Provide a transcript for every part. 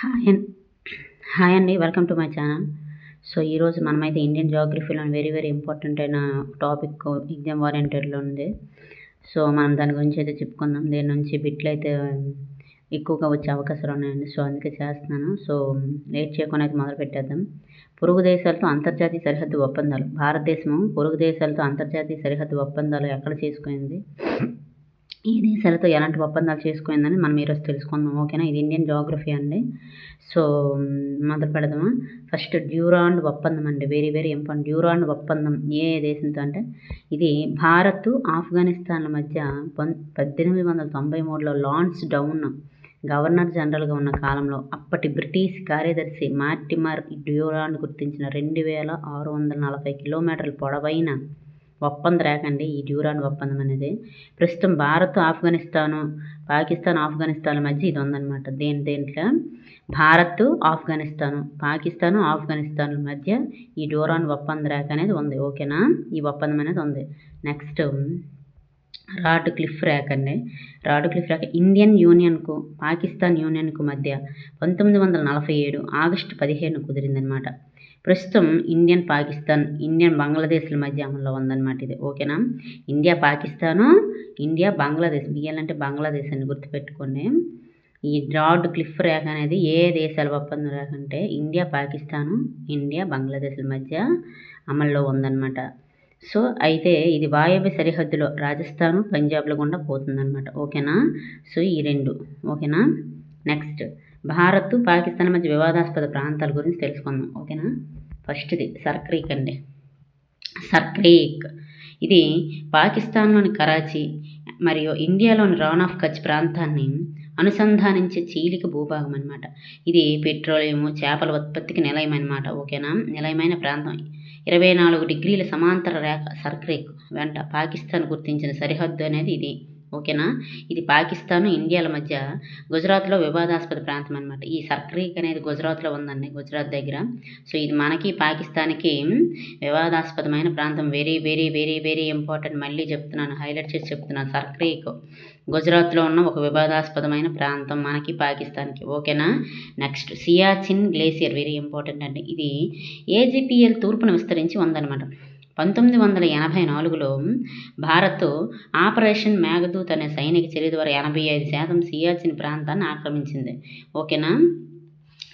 Hi hi అండి welcome to my channel. So ఈరోజు మనమైతే ఇండియన్ జాగ్రఫీలో వెరీ వెరీ ఇంపార్టెంట్ అయిన టాపిక్ ఎగ్జామ్ ఓరియంటెడ్లో ఉంది. సో మనం దాని గురించి అయితే చెప్పుకుందాం. దీని నుంచి బిట్లు అయితే ఎక్కువగా వచ్చే అవకాశాలు ఉన్నాయండి. సో అందుకే చేస్తున్నాను. సో లేట్ చేయకుండా అయితే మొదలు పెట్టేద్దాం. పొరుగు దేశాలతో అంతర్జాతీయ సరిహద్దు ఒప్పందాలు. భారతదేశం పొరుగు దేశాలతో అంతర్జాతీయ సరిహద్దు ఒప్పందాలు ఎక్కడ చేసుకుంది? ఈ దేశాలతో ఎలాంటి ఒప్పందాలు చేసుకుందని మనం ఈరోజు తెలుసుకుందాం. ఓకేనా? ఇది ఇండియన్ జోగ్రఫీ అండి. సో మొదలు పెడదామా? ఫస్ట్ డ్యూరాండ్ ఒప్పందం అండి. Very very important. డ్యూరాండ్ ఒప్పందం ఏ దేశంతో అంటే ఇది భారత్ ఆఫ్ఘనిస్తాన్ల మధ్య పం పద్దెనిమిది వందల తొంభై మూడులో లాన్స్ డౌన్ గవర్నర్ జనరల్గా ఉన్న కాలంలో అప్పటి బ్రిటిష్ కార్యదర్శి మార్టిమర్ డ్యూరాండ్ గుర్తించిన రెండు వేల ఆరు వందల నలభై కిలోమీటర్ల పొడవైన ఒప్పంద రేఖ అండి ఈ డ్యూరాన్ ఒప్పందం అనేది ప్రస్తుతం భారత్ ఆఫ్ఘనిస్తాను పాకిస్తాన్ ఆఫ్ఘనిస్తాన్ల మధ్య ఇది ఉందన్నమాట. దేని దేంట్లో? భారత్ ఆఫ్ఘనిస్తాను పాకిస్తాను ఆఫ్ఘనిస్తాన్ల మధ్య ఈ డ్యూరాన్ ఒప్పంద రేఖ అనేది ఉంది. ఓకేనా? ఈ ఒప్పందం అనేది ఉంది. నెక్స్ట్ రాడ్ క్లిఫ్ ర్యాక్ అండి. రాడ్ క్లిఫ్ ర్యాక్ ఇండియన్ యూనియన్కు పాకిస్తాన్ యూనియన్కు మధ్య పంతొమ్మిది వందల నలభై ఏడు ఆగస్టు పదిహేను కుదిరిందనమాట ప్రస్తుతం ఇండియన్ పాకిస్తాన్ ఇండియన్ బంగ్లాదేశ్ల మధ్య అమల్లో ఉందన్నమాట ఇది. ఓకేనా? India Pakistan India Bangladesh. BL అంటే బంగ్లాదేశ్ అని గుర్తుపెట్టుకోండి. ఈ డ్రాడ్ క్లిఫ్ రేఖ అనేది ఏ దేశాల ఒప్పందం రేఖ అంటే ఇండియా పాకిస్తాను ఇండియా బంగ్లాదేశ్ల మధ్య అమల్లో ఉందన్నమాట. సో అయితే ఇది వాయవ్య సరిహద్దులో రాజస్థాను పంజాబ్ల గుండా పోతుందన్నమాట. ఓకేనా? సో ఈ రెండు. ఓకేనా? నెక్స్ట్. భారత్ పాకిస్తాన్ మధ్య వివాదాస్పద ప్రాంతాల గురించి తెలుసుకుందాం. ఓకేనా? ఫస్ట్ది సర్క్రీక్ అండి. సర్క్రీక్. ఇది పాకిస్తాన్లోని కరాచీ మరియు ఇండియాలోని రాన్ ఆఫ్ కచ్ ప్రాంతాన్ని అనుసంధానించే చీలిక భూభాగం అనమాట ఇది పెట్రోలియం చేపల ఉత్పత్తికి నిలయం అనమాట ఓకేనా? నిలయమైన ప్రాంతం. ఇరవై నాలుగు డిగ్రీల సమాంతర రేఖ సర్క్రీక్ వెంట పాకిస్తాన్ గుర్తించిన సరిహద్దు అనేది ఇది. ఓకేనా? ఇది పాకిస్తాన్ ఇండియాల మధ్య గుజరాత్లో వివాదాస్పద ప్రాంతం అనమాట ఈ సర్క్రీక్ అనేది గుజరాత్లో ఉందండి గుజరాత్ దగ్గర. సో ఇది మనకి పాకిస్తాన్కి వివాదాస్పదమైన ప్రాంతం. Very very very very important. మళ్ళీ చెప్తున్నాను హైలైట్ చేసి చెప్తున్నాను. సర్క్రీక్ గుజరాత్లో ఉన్న ఒక వివాదాస్పదమైన ప్రాంతం మనకి పాకిస్తాన్కి. ఓకేనా? Next Siachen glacier. Very important అండి. ఇది ఏజీపీఎల్ తూర్పును విస్తరించి ఉందన్నమాట. పంతొమ్మిది వందల ఎనభై నాలుగులో భారత్ ఆపరేషన్ మేఘదూత్ అనే సైనిక చర్య ద్వారా ఎనభై ఐదు శాతం సియాచిన్ ప్రాంతాన్ని ఆక్రమించింది. ఓకేనా?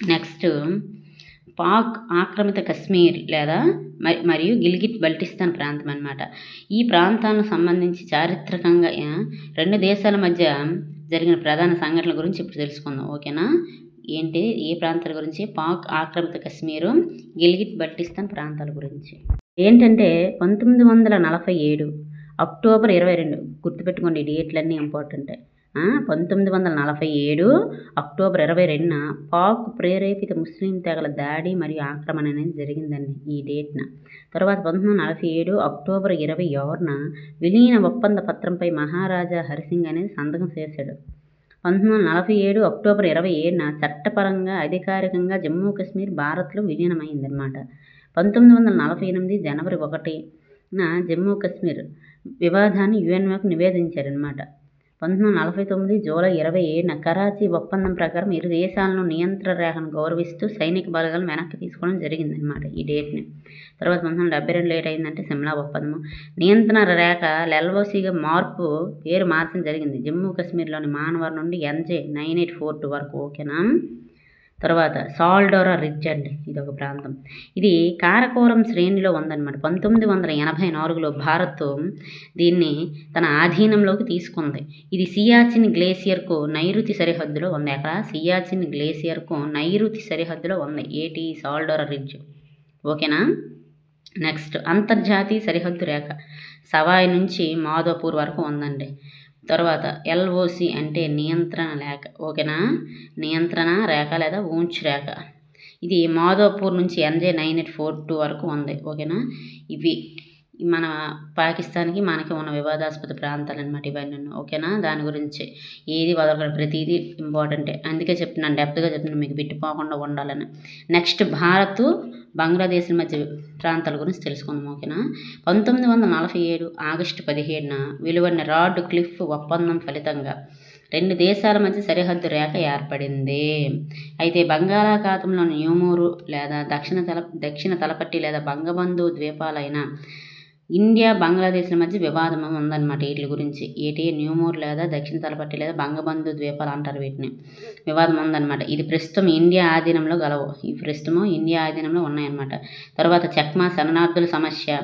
నెక్స్ట్ పాక్ ఆక్రమిత కశ్మీర్ లేదా మరి మరియు గిల్గిట్ బల్టిస్తాన్ ప్రాంతం అనమాట ఈ ప్రాంతాలకు సంబంధించి చారిత్రకంగా రెండు దేశాల మధ్య జరిగిన ప్రధాన సంఘటనల గురించి ఇప్పుడు తెలుసుకుందాం. ఓకేనా? ఏంటి? ఏ ప్రాంతాల గురించి? పాక్ ఆక్రమిత కశ్మీరు గిల్గిట్ బల్టిస్తాన్ ప్రాంతాల గురించి. ఏంటంటే పంతొమ్మిది వందల నలభై ఏడు అక్టోబర్ ఇరవై రెండు గుర్తుపెట్టుకోండి డేట్లన్నీ ఇంపార్టెంట్. పంతొమ్మిది వందల నలభై ఏడు అక్టోబర్ ఇరవై రెండున పాక్ ప్రేరేపిత ముస్లిం తెగల దాడి మరియు ఆక్రమణ అనేది జరిగిందండి ఈ డేట్న. తర్వాత పంతొమ్మిది వందల నలభై ఏడు అక్టోబర్ ఇరవై ఆరున విలీన ఒప్పంద పత్రంపై మహారాజా హరిసింగ్ అనేది సంతకం చేశాడు. పంతొమ్మిది వందల నలభై ఏడు అక్టోబర్ ఇరవై ఏడున చట్టపరంగా అధికారికంగా జమ్మూ కాశ్మీర్ భారత్లో విలీనమైందనమాట పంతొమ్మిది వందల నలభై ఎనిమిది జనవరి ఒకటిన జమ్మూ కాశ్మీర్ వివాదాన్ని యుఎన్ఓకి నివేదించారనమాట పంతొమ్మిది వందల నలభై తొమ్మిది జూలై ఇరవై ఏడున కరాచీ ఒప్పందం ప్రకారం ఇరు దేశాలను నియంత్రణ రేఖను గౌరవిస్తూ సైనిక బలగాలను వెనక్కి తీసుకోవడం జరిగిందనమాట ఈ డేట్ని. తర్వాత పంతొమ్మిది వందల డెబ్బై రెండు లేట్ అయిందంటే సిమ్లా ఒప్పందము. నియంత్రణ రేఖ ఎల్ఓసిగా మార్పు పేరు మార్చడం జరిగింది. జమ్మూ కాశ్మీర్లోని మానవర్ నుండి NJ nine eight four two వరకు ఓకేనా? తర్వాత సాల్డోరా రిడ్జ్ అండి ఇది ఒక ప్రాంతం. ఇది కారకోరం శ్రేణిలో ఉందన్నమాట. పంతొమ్మిది వందల ఎనభై నాలుగులో భారత్ దీన్ని తన ఆధీనంలోకి తీసుకుంది. ఇది సియాచిన్ గ్లేసియర్కు నైరుతి సరిహద్దులో ఉంది. అక్కడ సియాచిన్ గ్లేసియర్కు నైరుతి సరిహద్దులో ఉంది. ఏటి సాల్డోరా రిడ్జ్. ఓకేనా? నెక్స్ట్. అంతర్జాతీయ సరిహద్దు రేఖ సవాయి నుంచి మాధోపూర్ వరకు ఉందండి. తర్వాత ఎల్ఓసి అంటే నియంత్రణ రేఖ. ఓకేనా? నియంత్రణ రేఖ లేదా ఊంచ్ రేఖ. ఇది మాధోపూర్ నుంచి NJ nine eight four two వరకు ఉంది. ఓకేనా? ఇవి మన పాకిస్తాన్కి మనకి ఉన్న వివాదాస్పద ప్రాంతాలు అనమాట ఇవన్నీ ఓకేనా? దాని గురించి ఏది వదలకూడదు ప్రతిదీ ఇంపార్టెంటే. అందుకే చెప్తున్నాను డెప్త్గా చెప్తున్నాను మీకు బిట్టుపోకుండా ఉండాలని. నెక్స్ట్ భారత్ బంగ్లాదేశ్ మధ్య ప్రాంతాల గురించి తెలుసుకుందాం ఓకేనా? పంతొమ్మిది వందల నలభై ఏడు ఆగస్టు పదిహేడున విలువైన రాడ్ క్లిఫ్ ఒప్పందం ఫలితంగా రెండు దేశాల మధ్య సరిహద్దు రేఖ ఏర్పడింది. అయితే బంగాళాఖాతంలోని న్యూమూరు లేదా దక్షిణ తల దక్షిణ తలపట్టి లేదా బంగబంధు ద్వీపాలైన ఇండియా బంగ్లాదేశ్ల మధ్య వివాదం ఉందన్నమాట వీటి గురించి. ఏటి? న్యూమూర్ లేదా దక్షిణ తలపట్టి లేదా బంగబంధు ద్వీపాలు అంటారు వీటిని. వివాదం ఉందన్నమాట. ఇది ప్రస్తుతం ఇండియా ఆధీనంలో గలవు. ఈ ప్రస్తుతం ఇండియా ఆధీనంలో ఉన్నాయన్నమాట. తర్వాత చక్మా శరణార్థుల సమస్య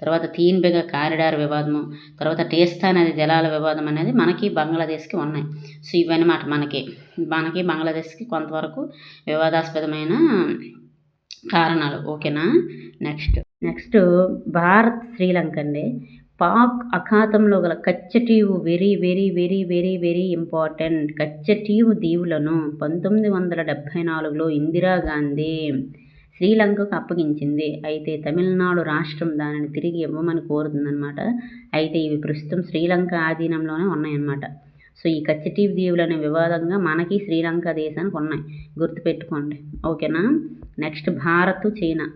తర్వాత తీన్బెగ కారిడార్ వివాదము తర్వాత టేస్తా నది జలాల వివాదం అనేది మనకి బంగ్లాదేశ్కి ఉన్నాయి. సో ఇవన్నమాట మనకి. మనకి బంగ్లాదేశ్కి కొంతవరకు వివాదాస్పదమైన కారణాలు. ఓకేనా? నెక్స్ట్. నెక్స్ట్ భారత్ శ్రీలంక అండి. పాక్ అఖాతంలో గల Katchatheevu very very very very very important. Katchatheevu దీవులను పంతొమ్మిది వందల డెబ్భై నాలుగులో ఇందిరాగాంధీ శ్రీలంకకు అప్పగించింది. అయితే తమిళనాడు రాష్ట్రం దానిని తిరిగి ఇవ్వమని కోరుతుందన్నమాట. అయితే ఇవి ప్రస్తుతం శ్రీలంక ఆధీనంలోనే ఉన్నాయన్నమాట. సో ఈ కచ్చటీవ్ దీవులనే వివాదంగా మనకి శ్రీలంక దేశానికి ఉన్నాయి. గుర్తుపెట్టుకోండి. ఓకేనా? Next Bharat China.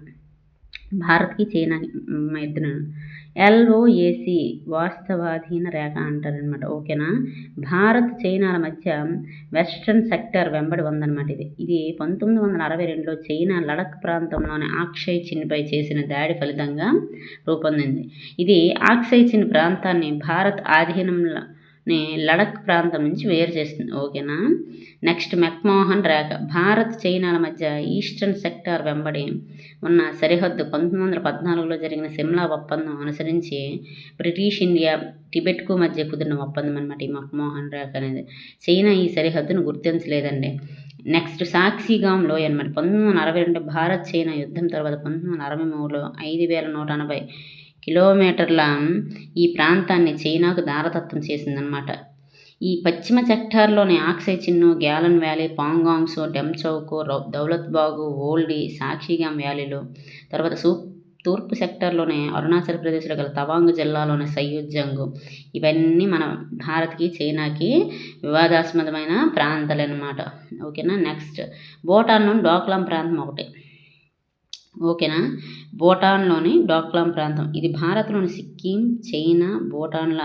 భారత్కి చైనా మధ్యన ఎల్ఓఏసి వాస్తవాధీన రేఖ అంటారనమాట ఓకేనా? భారత్ చైనాల మధ్య వెస్ట్రన్ సెక్టర్ వెంబడి ఉందన్నమాట ఇది. ఇది పంతొమ్మిది వందల అరవై రెండులో చైనా లడక్ ప్రాంతంలోని ఆక్షయ్ చిన్పై చేసిన దాడి ఫలితంగా రూపొందింది. ఇది ఆక్షయ్ చిన్ ప్రాంతాన్ని భారత్ ఆధీనంలో లడక్ ప్రాంతం నుంచి వేరు చేస్తుంది. ఓకేనా? నెక్స్ట్ మెక్మోహన్ రేఖ. భారత్ చైనాల మధ్య ఈస్టర్న్ సెక్టార్ వెంబడి ఉన్న సరిహద్దు పంతొమ్మిది వందల పద్నాలుగులో జరిగిన సిమ్లా ఒప్పందం అనుసరించి బ్రిటిష్ ఇండియా టిబెట్కు మధ్య కుదిరిన ఒప్పందం అనమాట ఈ మక్మోహన్ రేఖ అనేది. చైనా ఈ సరిహద్దును గుర్తించలేదండి. నెక్స్ట్ సాక్షిగాం లోయ అనమాట పంతొమ్మిది వందల అరవై రెండు భారత్ చైనా యుద్ధం తర్వాత పంతొమ్మిది వందల అరవై మూడులో ఐదు వేల నూట ఎనభై కిలోమీటర్ల ఈ ప్రాంతాన్ని చైనాకు దారదత్తం చేసిందనమాట ఈ పశ్చిమ సెక్టార్లోని ఆక్సై చిన్ను గ్యాలన్ వ్యాలీ పాంగాంగ్స్ డెమ్చౌక్ దౌలత్ బాగు ఓల్డీ సాక్షిగాం వ్యాలీలు తర్వాత సూ తూర్పు సెక్టార్లోనే అరుణాచల్ ప్రదేశ్లో గల తవాంగ్ జిల్లాలోని సయ్యుజ్జంగు ఇవన్నీ మన భారత్కి చైనాకి వివాదాస్పదమైన ప్రాంతాలన్నమాట. ఓకేనా? నెక్స్ట్. భూటాన్లోని డోక్లాం ప్రాంతం ఒకటి. ఓకేనా? భూటాన్లోని డోక్లాం ప్రాంతం. ఇది భారత్లోని సిక్కిం చైనా భూటాన్ల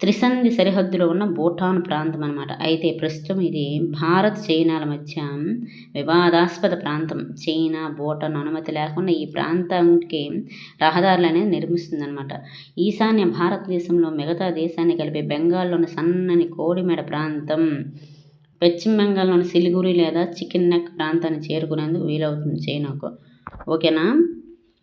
త్రిసంధి సరిహద్దులో ఉన్న భూటాన్ ప్రాంతం అనమాట అయితే ప్రస్తుతం ఇది భారత్ చైనాల మధ్య వివాదాస్పద ప్రాంతం. చైనా భూటాన్ అనుమతి లేకుండా ఈ ప్రాంతానికి రహదారులు అనేది నిర్మిస్తుందన్నమాట. ఈశాన్య భారతదేశంలో మిగతా దేశాన్ని కలిపే బెంగాల్లోని సన్నని కోడిమెడ ప్రాంతం పశ్చిమ బెంగాల్లోని సిలిగురి లేదా చికెన్ నెక్ ప్రాంతాన్ని చేరుకునేందుకు వీలవుతుంది చైనాకు. ఓకేనా?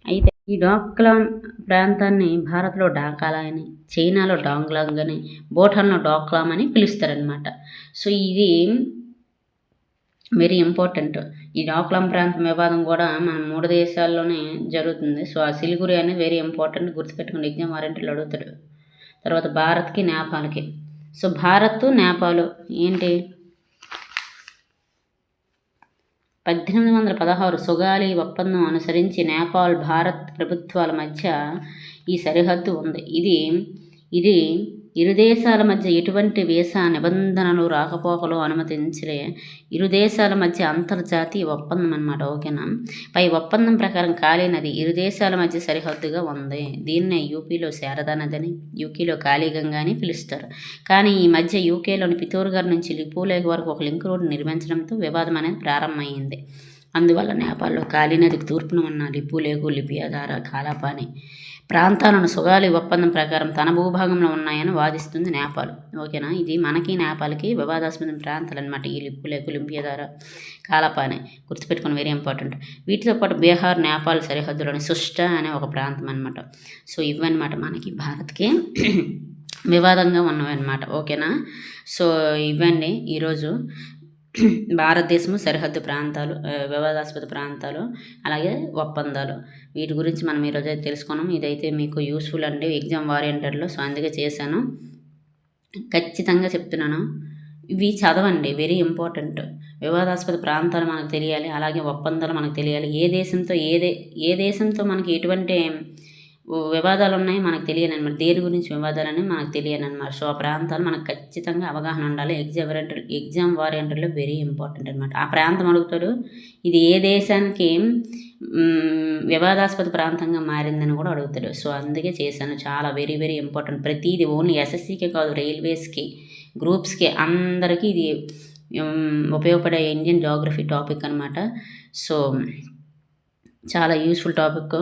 అయితే ఈ డాక్లాం ప్రాంతాన్ని భారత్లో డాకాలా అని చైనాలో డాంగ్లాంగ్ అని భూటాన్లో డాక్లాం అని పిలుస్తారనమాట సో ఇది వెరీ ఇంపార్టెంట్. ఈ డాక్లాం ప్రాంతం వివాదం కూడా మన మూడు దేశాల్లోనే జరుగుతుంది. సో ఆ సిలిగురి అనేది వెరీ ఇంపార్టెంట్. గుర్తుపెట్టుకుని ఎగ్జామ్ వారంటీలు అడుగుతాడు తర్వాత భారత్కి నేపాల్కి. సో భారత్ నేపాల్ ఏంటి? పద్దెనిమిది వందల పదహారు సుగాలి ఒప్పందం అనుసరించి నేపాల్ భారత్ ప్రభుత్వాల మధ్య ఈ సరిహద్దు ఉంది. ఇది ఇది ఇరు దేశాల మధ్య ఎటువంటి వీసా నిబంధనలు రాకపోకలు అనుమతించలే. ఇరు దేశాల మధ్య అంతర్జాతీయ ఒప్పందం అనమాట ఓకేనా? పై ఒప్పందం ప్రకారం కాళీ నది ఇరు దేశాల మధ్య సరిహద్దుగా ఉంది. దీన్నే యూపీలో శారదా నది అని యూకేలో కాళీగంగా అని పిలుస్తారు. కానీ ఈ మధ్య యూకేలోని పితోర్గర్ నుంచి లిపూలేక్ వరకు ఒక లింక్ రోడ్డు నిర్మించడంతో వివాదం అనేది ప్రారంభమైంది. అందువల్ల నేపాల్లో కాళీ నదికి తూర్పున ఉన్న లిపూలేగు లిపియాధార కాలాపాని ప్రాంతాలను సుగాలి ఒప్పందం ప్రకారం తన భూభాగంలో ఉన్నాయని వాదిస్తుంది నేపాల్. ఓకేనా? ఇది మనకి నేపాల్కి వివాదాస్పద ప్రాంతాలు అనమాట ఈ లిప్పులేకు లింపియదార కాలపానే. గుర్తుపెట్టుకుని వెరీ ఇంపార్టెంట్ వీటితో పాటు బీహార్ నేపాల్ సరిహద్దులోని సుష్ట అనే ఒక ప్రాంతం అనమాట సో ఇవన్నమాట మనకి భారత్కి. వివాదంగా ఉన్నవి అనమాట ఓకేనా? సో ఇవన్నీ ఈరోజు భారతదేశము సరిహద్దు ప్రాంతాలు వివాదాస్పద ప్రాంతాలు అలాగే ఒప్పందాలు. వీటి గురించి మనం ఈరోజు అయితే తెలుసుకున్నాం. ఇదైతే మీకు యూస్ఫుల్ అండి. ఎగ్జామ్ వారియంటర్లో సో అందుకే చేశాను. ఖచ్చితంగా చెప్తున్నాను. ఇవి చదవండి. Very important. వివాదాస్పద ప్రాంతాలు మనకు తెలియాలి. అలాగే ఒప్పందాలు మనకు తెలియాలి. ఏ దేశంతో ఏదే ఏ దేశంతో మనకి ఎటువంటి వివాదాలు ఉన్నాయి మనకు తెలియని అనమాట దేని గురించి వివాదాలని మనకు తెలియని అనమాట సో ఆ ప్రాంతాలు మనకు ఖచ్చితంగా అవగాహన ఉండాలి. ఎగ్జామ్ ఎగ్జామ్ వారియంటర్లో వెరీ ఇంపార్టెంట్ అనమాట ఆ ప్రాంతం అడుగుతాడు ఇది ఏ దేశానికి వివాదాస్పద ప్రాంతంగా మారిందని కూడా అడుగుతాడు. సో అందుకే చేశాను. చాలా వెరీ వెరీ ఇంపార్టెంట్ ప్రతిదీ ఓన్లీ ఎస్ఎస్సీకే కాదు రైల్వేస్కి గ్రూప్స్కి అందరికీ ఇది ఉపయోగపడే ఇండియన్ జాగ్రఫీ టాపిక్ అనమాట సో చాలా యూస్ఫుల్ టాపిక్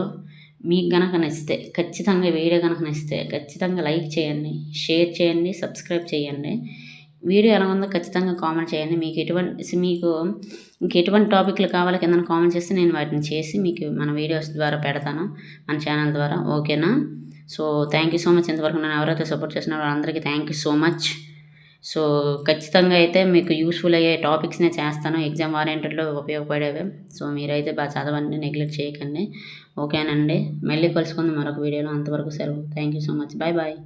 మీకు కనుక నచ్చితే ఖచ్చితంగా వీడియో కనుక నచ్చితే ఖచ్చితంగా లైక్ చేయండి షేర్ చేయండి సబ్స్క్రైబ్ చేయండి. వీడియో ఎలా ఉందో ఖచ్చితంగా కామెంట్ చేయండి. మీకు ఎటువంటి మీకు ఇంక ఎటువంటి టాపిక్లు కావాలో కింద కామెంట్ చేస్తే నేను వాటిని చేసి మీకు మన వీడియోస్ ద్వారా పెడతాను మన ఛానల్ ద్వారా. ఓకేనా? So thank you so much ఇంతవరకు నన్ను ఎవరైతే సపోర్ట్ చేస్తున్నారో వాళ్ళందరికీ thank you so much so ఖచ్చితంగా అయితే మీకు యూస్ఫుల్ అయ్యే టాపిక్స్నే చేస్తాను. ఎగ్జామ్ వారెంటర్లో ఉపయోగపడేవి. సో మీరైతే బాగా చదవండి నెగ్లెక్ట్ చేయకండి. ఓకేనండి మళ్ళీ కలుసుకుందాం మరొక వీడియోలో అంతవరకు సెలవు. Thank you so much bye bye